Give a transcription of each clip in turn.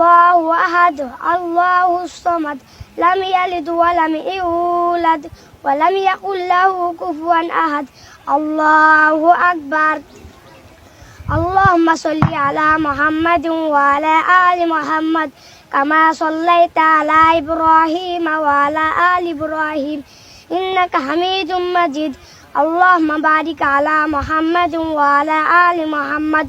الله أحد الله الصمد. لم يلد ولم يولد ولم يكن له كفوا أحد. الله أكبر. اللهم صل على محمد وعلى آل محمد كما صليت على إبراهيم وعلى آل إبراهيم. إنك حميد مجيد. اللهم بارك على محمد وعلى آل محمد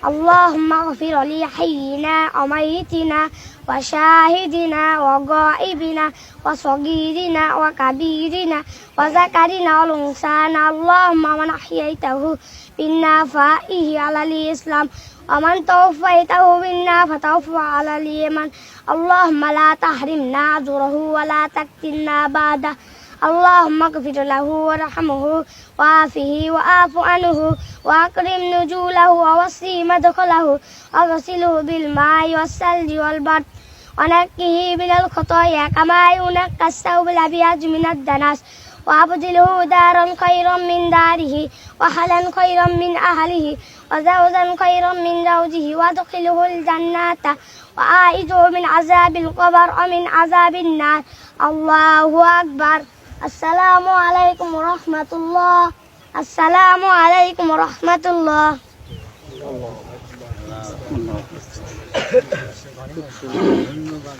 اللهم اغفر لحينا وميتنا وشاهدنا وغائبنا وصغيرنا وكبيرنا وذكرنا والأنثانا اللهم من أحييته منا فأحيه على الإسلام ومن توفيته منا فتوفى على اليمن. اللهم لا تحرمنا أجره ولا تفتنا بعده. اللهم اغفر له وارحمه وعافه وعاف عنه وأكرم نزوله ووسع مدخله واغسله بالماء والثلج والبرد ونقه من الخطايا كما ينقى الثوب الأبيض من الدنس وأبدله دارا خيرا من داره وأهلا خيرا من أهله وزوجا خيرا من زوجه وأدخله الجنة وأعيده من عذاب القبر ومن عذاب النار. الله أكبر. আসসালামু আলাইকুম রহমতুল্লাহ। আসসালামু আলাইকুম রহমতুল্লাহ। ধন্যবাদ